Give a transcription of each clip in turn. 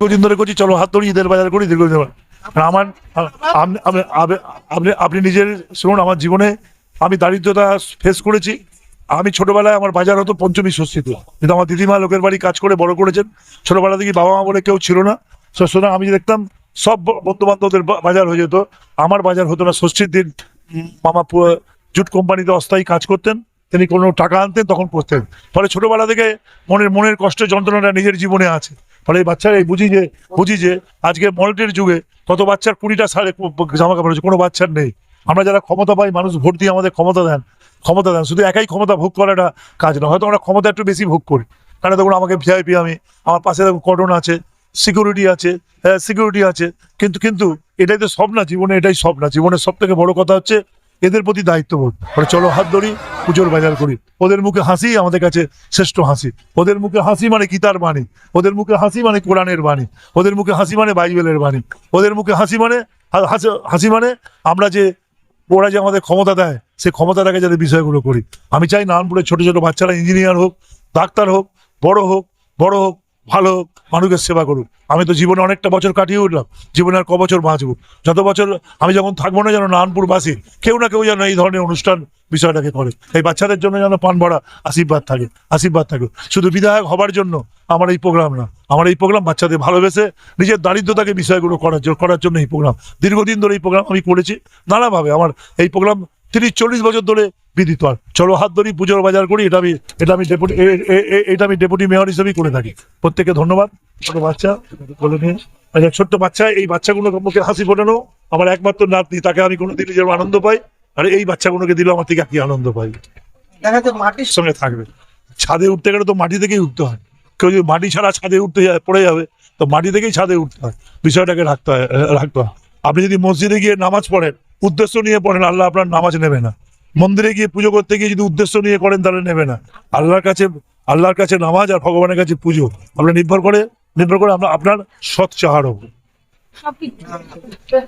দীর্ঘদিন ধরে করছি, চলো হাত ধরি, ঈদের বাজার করি, দীর্ঘদিন। আমার, আপনি, আপনি- নিজের, শুনুন, আমার জীবনে আমি দারিদ্রতা ফেস করেছি। আমি ছোটবেলায় আমার বাজার হতো পঞ্চমী ষষ্ঠীতে কিন্তু আমার দিদিমা লোকের বাড়ি কাজ করে বড় করেছেন। ছোটবেলা থেকে বাবা মা বলে কেউ ছিল না। সুতরাং আমি দেখতাম সব বন্ধু বান্ধবদের বাজার হয়ে যেত। আমার বাজার হতো না। ষষ্ঠীর দিন মামা জুট কোম্পানিতে অস্থায়ী কাজ করতেন। তিনি কোনো টাকা আনতেন, তখন করতেন। ফলে ছোটবেলা থেকে মনের মনের কষ্টের যন্ত্রণাটা নিজের জীবনে আছে। ফলে এই বাচ্চারা এই বুঝি যে বুঝি যে আজকে মল্টের যুগে কত বাচ্চার কুড়িটা সাড়ে জামা কাপড় কোনো বাচ্চার নেই। আমরা যারা ক্ষমতা পাই, মানুষ ভোট দিয়ে আমাদের ক্ষমতা দেন ক্ষমতা দেন। শুধু একাই ক্ষমতা ভোগ করাটা কাজ না হয়তো আমরা ক্ষমতা একটু বেশি ভোগ করি। কারণ দেখুন, আমাকে ভিআইপি আমি, আমার পাশে দেখুন কটন আছে সিকিউরিটি আছে সিকিউরিটি আছে। কিন্তু কিন্তু এটাই তো সব না জীবনে এটাই সব না জীবনের সব থেকে বড় কথা হচ্ছে এদের প্রতি দায়িত্ববোধ। মানে চলো হাত ধরি পুজোর বাজার করি। ওদের মুখে হাসি আমাদের কাছে শ্রেষ্ঠ হাসি। ওদের মুখে হাসি মানে গীতার বাণী। ওদের মুখে হাসি মানে কোরআনের বাণী। ওদের মুখে হাসি মানে বাইবেলের বাণী। ওদের মুখে হাসি মানে হাসি- মানে আমরা যে, ওরা যে আমাদের ক্ষমতা দেয়, সে ক্ষমতাটাকে যাতে বিষয়গুলো করি। আমি চাই নারায়ণপুরের ছোট ছোট বাচ্চারা ইঞ্জিনিয়ার হোক, ডাক্তার হোক, বড় হোক বড় হোক ভালো মানুষের সেবা করুক। আমি তো জীবনে অনেকটা বছর কাটিয়ে উঠলাম। জীবনে আর ক বছর বাঁচবো? যত বছর আমি যখন থাকব না যেন নারায়ণপুরবাসী, কেউ না কেউ যেন এই ধরনের অনুষ্ঠান বিষয়টাকে করে। এই বাচ্চাদের জন্য যেন পান ভরা আশীর্বাদ থাকে আশীর্বাদ থাকে। শুধু বিধায়ক হবার জন্য আমার এই প্রোগ্রাম না। আমার এই প্রোগ্রাম বাচ্চাদের ভালোবেসে, নিজের দারিদ্রতাকে বিষয়গুলো করার জন্য করার জন্য এই প্রোগ্রাম দীর্ঘদিন ধরে এই প্রোগ্রাম আমি করেছি। নানাভাবে আমার এই প্রোগ্রাম তিরিশ, চল্লিশ বছর ধরে বিদিত আর। চলো হাত ধরি পুজোর বাজার করি এটা আমি এটা আমি ডেপুটি এটা আমি ডেপুটি মেয়র হিসেবেই করে থাকি। প্রত্যেককে ধন্যবাদ। ছোট বাচ্চা বলে নিয়ে। আচ্ছা ছোট্ট বাচ্চা এই বাচ্চাগুলো মুখে হাসি ফোটানো। আমার একমাত্র নাতনি তাকে আমি কোনো দিনই যেমন আনন্দ পাই। আর এই বাচ্চাগুলোকে দিলে আমার থেকে কি আনন্দ পাই। মাটির সঙ্গে থাকবে। ছাদে উঠতে গেলে তো মাটি থেকেই উঠতে হয়। কেউ যদি মাটি ছাড়া ছাদে উঠতে যায় পড়ে যাবে তো মাটি থেকেই ছাদে উঠতে হয়। বিষয়টাকে রাখতে হয় রাখতে হয়। আপনি যদি মসজিদে গিয়ে নামাজ পড়েন উদ্দেশ্য নিয়ে পড়েন আল্লাহ আপনার নামাজ নেবে না। মন্দিরে গিয়ে পুজো করতে গিয়ে যদি উদ্দেশ্য নিয়ে করেন, তাহলে নেবে না। আল্লাহর কাছে আল্লাহর কাছে নামাজ আর ভগবানের কাছে পুজো। আপনার নির্ভর করে নির্ভর করে আমরা আপনার সৎ চাহার হোক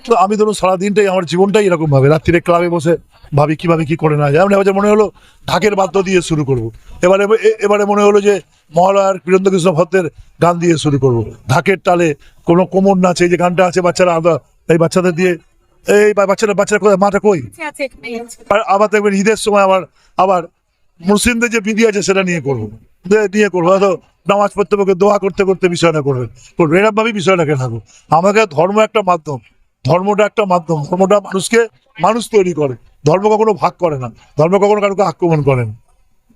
তো আমি ধরুন সারাদিনটাই, আমার জীবনটাই এরকম ভাবে। রাত্রিরে ক্লাবে বসে ভাবি কীভাবে কি করে না যায়। এমন এবার মনে হলো ঢাকের বাদ্য দিয়ে শুরু করব। এবারে এবারে মনে হলো যে মহালয়ার বীরেন্দ্র কৃষ্ণ ভদ্রের গান দিয়ে শুরু করব। ঢাকের তালে কোনো কোমর নাচে যে গানটা আছে, বাচ্চারা আলাদা এই বাচ্চাদের দিয়ে এই বাচ্চারা বাচ্চারা কোথায়? মাটা কই? আর আবার দেখবেন ঈদের সময় আবার আবার মুসলিমদের যে বিধি আছে সেটা নিয়ে করব। নিয়ে করব। হয়তো নামাজ পড়তে পড়তে দোয়া করতে করতে বিষয়টা করবেন করব। এরকম ভাবেই বিষয়টাকে থাকো আমাকে ধর্ম একটা মাধ্যম। ধর্মটা একটা মাধ্যম। ধর্মটা মানুষকে মানুষ তৈরি করে। ধর্ম কখনো ভাগ করে না। ধর্ম কখনো কারোকে আক্রমণ করে না।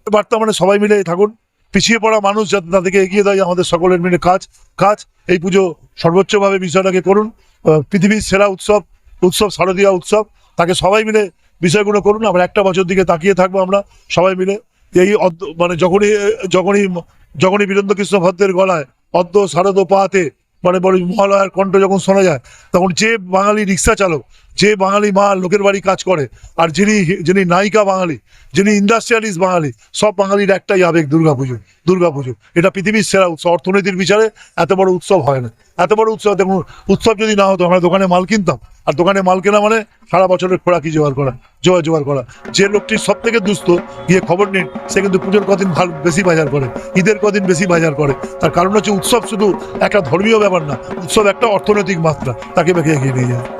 বার্তা মানে সবাই মিলে থাকুন। পিছিয়ে পড়া মানুষ যাতে তাদেরকে এগিয়ে দেয় আমাদের সকলের মিলে কাজ কাজ এই পুজো সর্বোচ্চভাবে বিষয়টাকে করুন। পৃথিবীর সেরা উৎসব উৎসব, শারদীয়া উৎসব, তাকে সবাই মিলে বিষয়গুলো করুন, আমরা একটা বছর দিকে তাকিয়ে থাকব আমরা সবাই মিলে। এই মানে যখনই যখনই যখনই বীরেন্দ্র কৃষ্ণ ভদ্রের গলায় অদ্য শারদ পাতে মানে বড় মহালয়ার কণ্ঠ যখন শোনা যায়, তখন যে বাঙালি রিক্সা চালক যে বাঙালি মা লোকের বাড়ি কাজ করে, আর যিনি যিনি নায়িকা বাঙালি, যিনি ইন্ডাস্ট্রিয়ালিস্ট বাঙালি, সব বাঙালির একটাই আবেগ দুর্গাপুজো দুর্গাপুজো এটা পৃথিবীর সেরা উৎসব অর্থনীতির বিচারে এত বড় উৎসব হয় না। এত বড় উৎসব, দেখুন, উৎসব যদি না হতো, আমরা দোকানে মাল কিনতাম। আর দোকানে মাল কেনা মানে সারা বছরের খোরাকি জোগাড় করা, জোগাড় জোগাড় করা। যে লোকটি সব থেকে দুস্থ, গিয়ে খবর নিন, সে কিন্তু পুজোর কদিন ভালো, বেশি বাজার করে, ঈদের কদিন বেশি বাজার করে। তার কারণ হচ্ছে উৎসব শুধু একটা ধর্মীয় ব্যাপার না, উৎসব একটা অর্থনৈতিক মাত্রা, তাকে বেঁকে এগিয়ে নিয়ে যায়।